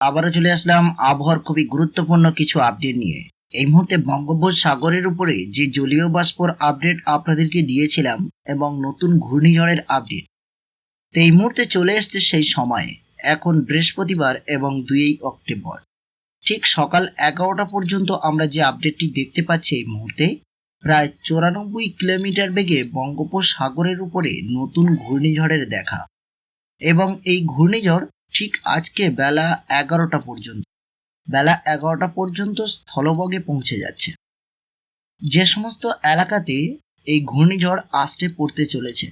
আবারও চলে আসলাম আবহাওয়ার খুবই গুরুত্বপূর্ণ কিছু আপডেট নিয়ে। এই মুহূর্তে বঙ্গোপসাগরের উপরে যে জলীয় বাষ্পর আপডেট আপনাদেরকে দিয়েছিলাম এবং নতুন ঘূর্ণিঝড়ের আপডেট তো এই মুহূর্তে চলে এসছে সেই সময়, এখন বৃহস্পতিবার এবং দুই অক্টোবর। ঠিক সকাল এগারোটা পর্যন্ত আমরা যে আপডেটটি দেখতে পাচ্ছি এই মুহূর্তে, প্রায় চৌরানব্বই কিলোমিটার বেগে বঙ্গোপসাগরের উপরে নতুন ঘূর্ণিঝড়ের দেখা। এবং এই ঘূর্ণিঝড় ঠিক আজকে বেলা এগারোটা পর্যন্ত। বেলা এগারোটা পর্যন্ত স্থলবগে পৌঁছে যাচ্ছে। যে সমস্ত এলাকাতে এই ঘূর্ণিঝড় আসতে পড়তে চলেছে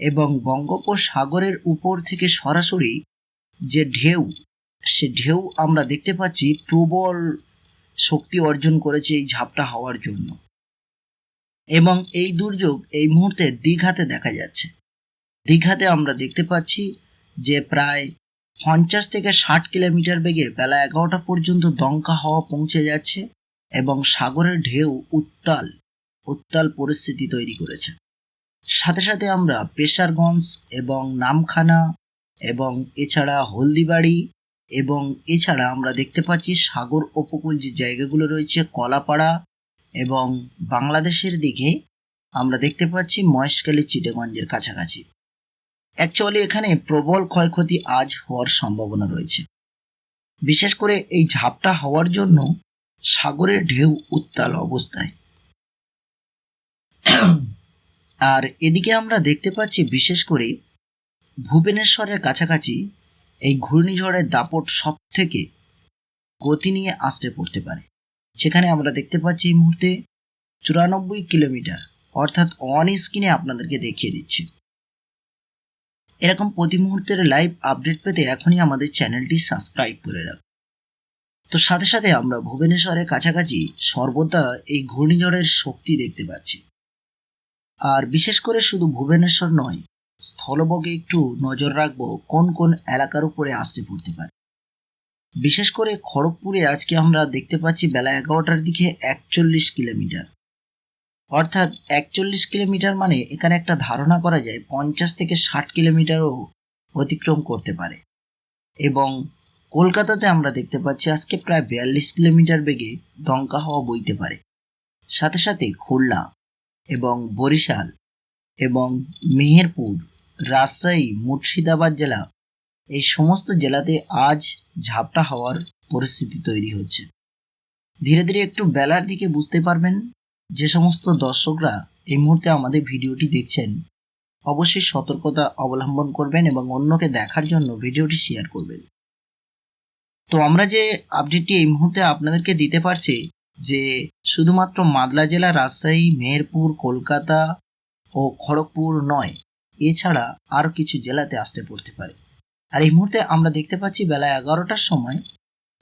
এবং বঙ্গোপসাগরের উপর থেকে সরাসরি যে ঢেউ, সে ঢেউ আমরা দেখতে পাচ্ছি প্রবল শক্তি অর্জন করেছে এই ঝাপটা হওয়ার জন্য। এবং এই দুর্যোগ এই মুহূর্তে দীঘাতে দেখা যাচ্ছে। দীঘাতে আমরা দেখতে পাচ্ছি যে প্রায় পঞ্চাশ থেকে ষাট কিলোমিটার বেগে বেলা এগারোটা পর্যন্ত দমকা হাওয়া পৌঁছে যাচ্ছে এবং সাগরের ঢেউ উত্তাল উত্তাল পরিস্থিতি তৈরি করেছে। সাথে সাথে আমরা পেশারগঞ্জ এবং নামখানা এবং এছাড়া হলদিবাড়ি এবং এছাড়া আমরা দেখতে পাচ্ছি সাগর উপকূল যে জায়গাগুলো রয়েছে কলাপাড়া এবং বাংলাদেশের দিকে আমরা দেখতে পাচ্ছি মহেশখালী চিটেগঞ্জের কাছাকাছি। অ্যাকচুয়ালি এখানে প্রবল ক্ষয়ক্ষতি আজ হওয়ার সম্ভাবনা রয়েছে। বিশেষ করে এই ঝাপটা হওয়ার জন্য সাগরের ঢেউ উত্তাল অবস্থায়। আর এদিকে আমরা দেখতে পাচ্ছি বিশেষ করে ভুবনেশ্বরের কাছাকাছি এই ঘূর্ণিঝড়ের দাপট সব থেকে গতি নিয়ে আসতে পড়তে পারে। সেখানে আমরা দেখতে পাচ্ছি এই মুহূর্তে চুরানব্বই কিলোমিটার, অর্থাৎ অন স্ক্রিনে আপনাদেরকে দেখিয়ে দিচ্ছি। এরকম প্রতি মুহূর্তের লাইভ আপডেট পেতে এখনই আমাদের চ্যানেলটি সাবস্ক্রাইব করে রাখুন। তো সাথে সাথে আমরা ভুবনেশ্বরের কাছাকাছি সর্বদা এই ঘূর্ণিঝড়ের শক্তি দেখতে পাচ্ছি। আর বিশেষ করে শুধু ভুবনেশ্বর নয়, স্থলবগে একটু নজর রাখব কোন কোন এলাকার উপরে আসতে পড়তে পারে। বিশেষ করে খড়গপুরে আজকে আমরা দেখতে পাচ্ছি বেলা এগারোটার দিকে একচল্লিশ কিলোমিটার। অর্থাৎ একচল্লিশ কিলোমিটার মানে এখানে একটা ধারণা করা যায় পঞ্চাশ থেকে ষাট কিলোমিটারও অতিক্রম করতে পারে। এবং কলকাতাতে আমরা দেখতে পাচ্ছি আজকে প্রায় বিয়াল্লিশ কিলোমিটার বেগে দমকা হওয়া বইতে পারে। সাথে সাথে খুলনা এবং বরিশাল এবং মেহেরপুর, রাজশাহী, মুর্শিদাবাদ জেলা এই সমস্ত জেলাতে আজ ঝাপটা হওয়ার পরিস্থিতি তৈরি হচ্ছে। ধীরে ধীরে একটু বেলার দিকে বুঝতে পারবেন যে সমস্ত দর্শকরা এই মুহূর্তে আমাদের ভিডিওটি দেখছেন, অবশ্যই সতর্কতা অবলম্বন করবেন এবং অন্যকে দেখার জন্য ভিডিওটি শেয়ার করবেন। তো আমরা যে আপডেটটি এই মুহূর্তে আপনাদেরকে দিতে পারছি যে শুধুমাত্র মাদলা জেলা রাজশাহী, মেহেরপুর, কলকাতা ও খড়গপুর নয়, এছাড়া আরও কিছু জেলাতে আসতে পড়তে পারে। আর এই মুহূর্তে আমরা দেখতে পাচ্ছি বেলা এগারোটার সময়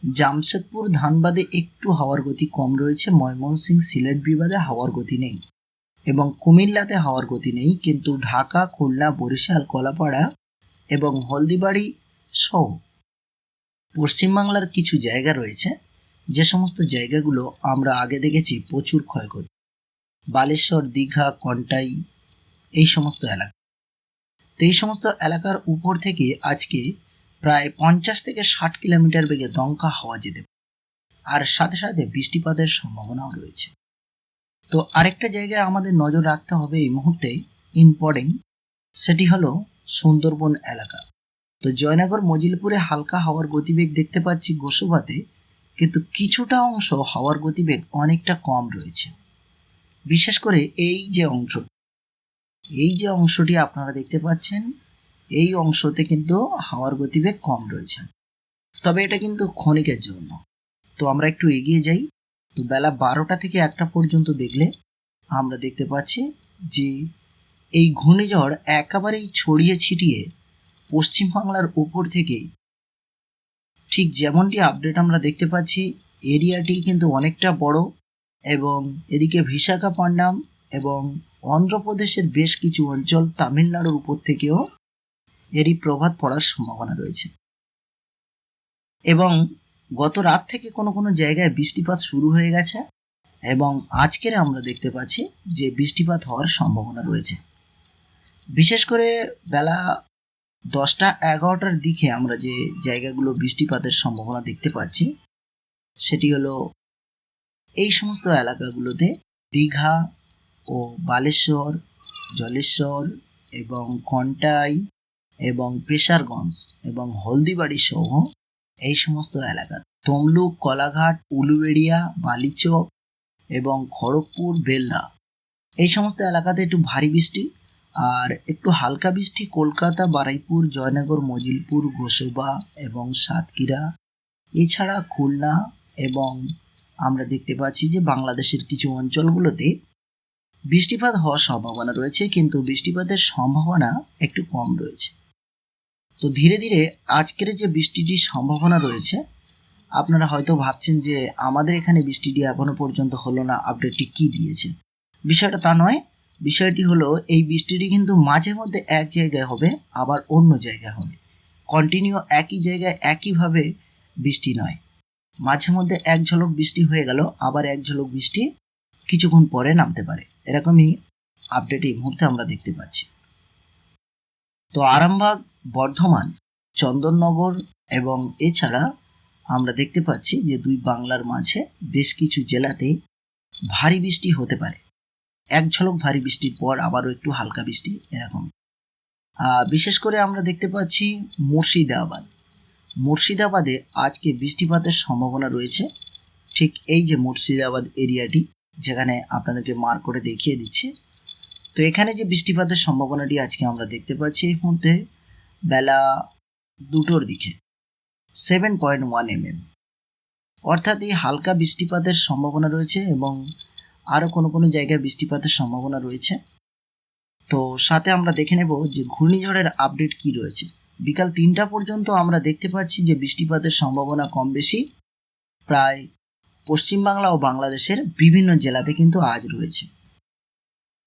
জামশেদপুর ধানবাদে একটু হাওয়ার গতি কম রয়েছে ময়মনসিং সিলেট বিবাদে হাওয়ার গতি নেই এবং কুমিল্লাতে হাওয়ার গতি নেই, কিন্তু ঢাকা, খুলনা, বরিশাল, কলাপাড়া এবং হলদিবাড়ি সহ পশ্চিমবাংলার কিছু জায়গা রয়েছে। যে সমস্ত জায়গাগুলো আমরা আগে দেখেছি প্রচুর ক্ষয়ক্ষতি। বালেশ্বর, দীঘা, কন্টাই, এই সমস্ত এলাকা। তো এই সমস্ত এলাকার উপর থেকে আজকে প্রায় পঞ্চাশ থেকে ষাট কিলোমিটার বেগে দমকা হাওয়া যেতে পারে। আর সাথে সাথে বৃষ্টিপাতের সম্ভাবনাও রয়েছে। তো আরেকটা জায়গায় আমাদের নজর রাখতে হবে এই মুহূর্তে ইম্পর্টেন্ট সেটি হলো সুন্দরবন এলাকা। তো জয়নগর, মজিলপুরে হালকা হাওয়ার গতিবেগ দেখতে পাচ্ছি গোসবাতে কিন্তু কিছুটা অংশ হাওয়ার গতিবেগ অনেকটা কম রয়েছে। বিশেষ করে এই যে অংশ, এই যে অংশটি আপনারা দেখতে পাচ্ছেন এই অংশতে কিন্তু হাওয়ার গতিবেগ কম রয়েছে। তবে এটা কিন্তু ক্ষণিকের জন্য। তো আমরা একটু এগিয়ে যাই। তো বেলা বারোটা থেকে একটা পর্যন্ত দেখলে আমরা দেখতে পাচ্ছি যে এই ঘূর্ণিঝড় একেবারেই ছড়িয়ে ছিটিয়ে পশ্চিমবাংলার উপর থেকে ঠিক যেমনটি আপডেট আমরা দেখতে পাচ্ছি, এরিয়াটি কিন্তু অনেকটা বড় এবং এদিকে বিশাখাপট্টনম এবং অন্ধ্রপ্রদেশের বেশ কিছু অঞ্চল তামিলনাড়ুর উপর থেকেও এরই প্রভাব পড়ার সম্ভাবনা রয়েছে। এবং গত রাত থেকে কোনো কোনো জায়গায় বৃষ্টিপাত শুরু হয়ে গেছে এবং আজকের আমরা দেখতে পাচ্ছি যে বৃষ্টিপাত হওয়ার সম্ভাবনা রয়েছে। বিশেষ করে বেলা দশটা এগারোটার দিকে আমরা যে জায়গাগুলো বৃষ্টিপাতের সম্ভাবনা দেখতে পাচ্ছি, সেটি হলো এই সমস্ত এলাকাগুলোতে দীঘা ও বালেশ্বর, জলেশ্বর এবং কন্টাই এবং পেশারগঞ্জ এবং হলদিবাড়ি সহ এই সমস্ত এলাকা। তমলুক, কলাঘাট, উলুবেড়িয়া বালিচক এবং খড়গপুর, বেলদা। এই সমস্ত এলাকাতে একটু ভারী বৃষ্টি আর একটু হালকা বৃষ্টি কলকাতা, বারাইপুর, জয়নগর, মজিলপুর, গোসবা এবং সাতক্ষীরা। এছাড়া খুলনা এবং আমরা দেখতে পাচ্ছি যে বাংলাদেশের কিছু অঞ্চলগুলোতে বৃষ্টিপাত হওয়ার সম্ভাবনা রয়েছে, কিন্তু বৃষ্টিপাতের সম্ভাবনা একটু কম রয়েছে। তো ধীরে ধীরে আজকের যে বৃষ্টিটির সম্ভাবনা রয়েছে, আপনারা হয়তো ভাবছেন যে আমাদের এখানে বৃষ্টিটি এখনও পর্যন্ত হলো না আপডেটটি কি দিয়েছে? বিষয়টা তা নয়, বিষয়টি হলো এই বৃষ্টিটি কিন্তু মাঝে মধ্যে এক জায়গায় হবে, আবার অন্য জায়গায় হবে। কন্টিনিউ একই জায়গায় একইভাবে বৃষ্টি নয়। মাঝে মধ্যে এক ঝলক বৃষ্টি হয়ে গেল, আবার এক ঝলক বৃষ্টি কিছুক্ষণ পরে নামতে পারে। এরকমই আপডেট এই মুহূর্তে আমরা দেখতে পাচ্ছি। তো আরামবাগ বর্ধমান, চন্দননগর এবং এছাড়া আমরা দেখতে পাচ্ছি যে দুই বাংলার মাঝে বেশ কিছু জেলাতে ভারী বৃষ্টি হতে পারে। এক ঝলক ভারী বৃষ্টির পর আবারও একটু হালকা বৃষ্টি এরকম। বিশেষ করে আমরা দেখতে পাচ্ছি মুর্শিদাবাদ। মুর্শিদাবাদে আজকে বৃষ্টিপাতের সম্ভাবনা রয়েছে। ঠিক এই যে মুর্শিদাবাদ এরিয়াটি, যেখানে আপনাদেরকে মার করে দেখিয়ে দিচ্ছে। তো এখানে যে বৃষ্টিপাতের সম্ভাবনাটি আজকে আমরা দেখতে পাচ্ছি এই মুহূর্তে বেলা দুটোর দিকে seven point one M M অর্থাৎ এই হালকা বৃষ্টিপাতের সম্ভাবনা রয়েছে এবং আরও কোনো কোনো জায়গায় বৃষ্টিপাতের সম্ভাবনা রয়েছে। তো সাথে আমরা দেখে নেব যে ঘূর্ণিঝড়ের আপডেট কি রয়েছে। বিকাল তিনটা পর্যন্ত আমরা দেখতে পাচ্ছি যে বৃষ্টিপাতের সম্ভাবনা কম বেশি। প্রায় পশ্চিমবাংলা ও বাংলাদেশের বিভিন্ন জেলাতে কিন্তু আজ রয়েছে।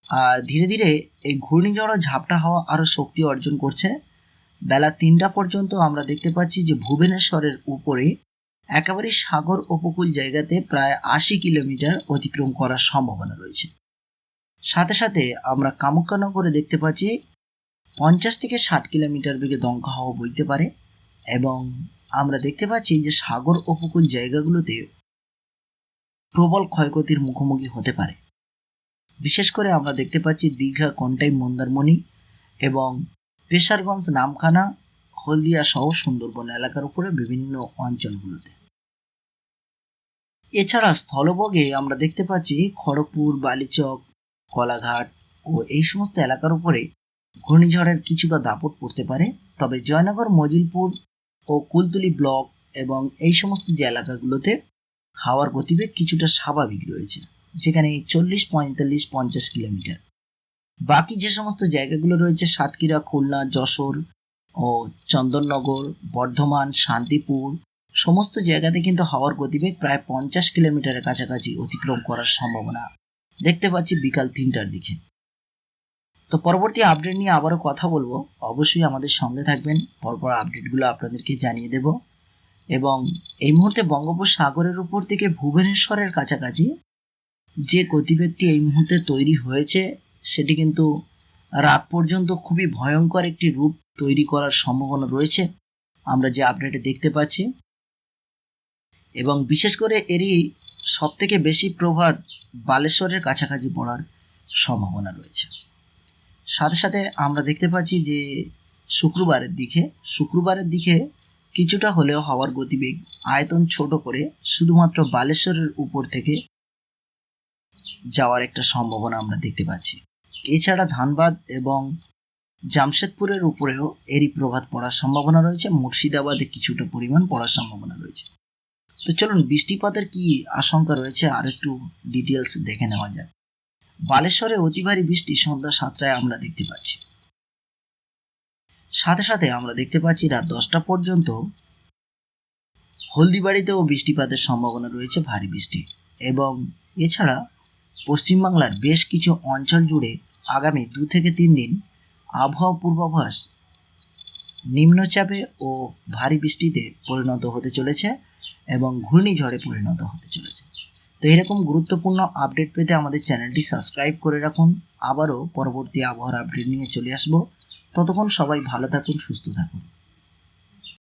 আর ধীরে ধীরে এই ঘূর্ণিঝড় ও ঝাপটা হওয়া আরও শক্তি অর্জন করছে বেলা তিনটা পর্যন্ত আমরা দেখতে পাচ্ছি যে ভুবনেশ্বরের উপরে একেবারে সাগর উপকূল জায়গাতে প্রায় আশি কিলোমিটার অতিক্রম করার সম্ভাবনা রয়েছে। সাথে সাথে আমরা কামুক্কানগরে দেখতে পাচ্ছি পঞ্চাশ থেকে ষাট কিলোমিটার বেগে দমকা হওয়া বইতে পারে এবং আমরা দেখতে পাচ্ছি যে সাগর উপকূল জায়গাগুলোতে প্রবল ক্ষয়ক্ষতির মুখোমুখি হতে পারে। বিশেষ করে আমরা দেখতে পাচ্ছি দীঘা, কন্টাই, মন্দারমণি এবং পেশারগঞ্জ নামখানা, হলদিয়া সহ সুন্দরবন এলাকার উপরে বিভিন্ন অঞ্চলগুলোতে। এছাড়া স্থলবগে আমরা দেখতে পাচ্ছি খড়গপুর, বালিচক, কলাঘাট ও এই সমস্ত এলাকার উপরে ঘূর্ণিঝড়ের কিছুটা দাপট পড়তে পারে। তবে জয়নগর, মজিলপুর ও কুলতুলি ব্লক এবং এই সমস্ত যে এলাকাগুলোতে হাওয়ার গতিবেগ কিছুটা স্বাভাবিক রয়েছে, যেখানে চল্লিশ পঁয়তাল্লিশ পঞ্চাশ কিলোমিটার। বাকি যে সমস্ত জায়গাগুলো রয়েছে, সাতক্ষীরা, খুলনা, যশোর ও চন্দননগর, বর্ধমান, শান্তিপুর, সমস্ত জায়গাতে কিন্তু হাওয়ার গতিবেগ প্রায় পঞ্চাশ কিলোমিটারের কাছাকাছি অতিক্রম করার সম্ভাবনা দেখতে পাচ্ছি বিকাল তিনটার দিকে। তো পরবর্তী আপডেট নিয়ে আবারও কথা বলব। অবশ্যই আমাদের সঙ্গে থাকবেন। পরপর আপডেটগুলো আপনাদেরকে জানিয়ে দেব। এবং এই মুহূর্তে বঙ্গোপসাগরের উপর থেকে ভুবনেশ্বরের কাছাকাছি যে গতিবেগটি এই মুহূর্তে তৈরি হয়েছে সেটি কিন্তু রাত পর্যন্ত খুবই ভয়ঙ্কর একটি রূপ তৈরি করার সম্ভাবনা রয়েছে। আমরা যে আপডেটে দেখতে পাচ্ছি এবং বিশেষ করে এরই সব থেকে বেশি প্রভাব বালেশ্বরের কাছাকাছি পড়ার সম্ভাবনা রয়েছে। সাথে সাথে আমরা দেখতে পাচ্ছি যে শুক্রবারের দিকে শুক্রবারের দিকে কিছুটা হলেও হওয়ার গতিবেগ আয়তন ছোট করে শুধুমাত্র বালেশ্বরের উপর থেকে যাওয়ার একটা সম্ভাবনা আমরা দেখতে পাচ্ছি। এছাড়া ধানবাদ এবং জামশেদপুরের উপরেও এরই প্রভাব পড়ার সম্ভাবনা রয়েছে। মুর্শিদাবাদে কিছুটা পরিমাণ পড়ার সম্ভাবনা রয়েছে। তো চলুন, বৃষ্টিপাতের কি আশঙ্কা রয়েছে আর একটু ডিটেলস দেখে নেওয়া যাক। বালেশ্বরে অতি ভারী বৃষ্টি সন্ধ্যা সাতটায় আমরা দেখতে পাচ্ছি। সাথে সাথে আমরা দেখতে পাচ্ছি রাত দশটা পর্যন্ত হলদিবাড়িতেও বৃষ্টিপাতের সম্ভাবনা রয়েছে, ভারী বৃষ্টি। এবং এছাড়া পশ্চিমবাংলার বেশ কিছু অঞ্চল জুড়ে আগামী দু থেকে তিন দিন আবহাওয়া পূর্বাভাস নিম্নচাপে ও ভারী বৃষ্টিতে পরিণত হতে চলেছে এবং ঘূর্ণিঝড়ে পরিণত হতে চলেছে। তো এরকম গুরুত্বপূর্ণ আপডেট পেতে আমাদের চ্যানেলটি সাবস্ক্রাইব করে রাখুন। আবারও পরবর্তী আবহাওয়ার আপডেট নিয়ে চলে আসব। ততক্ষণ সবাই ভালো থাকুন, সুস্থ থাকুন।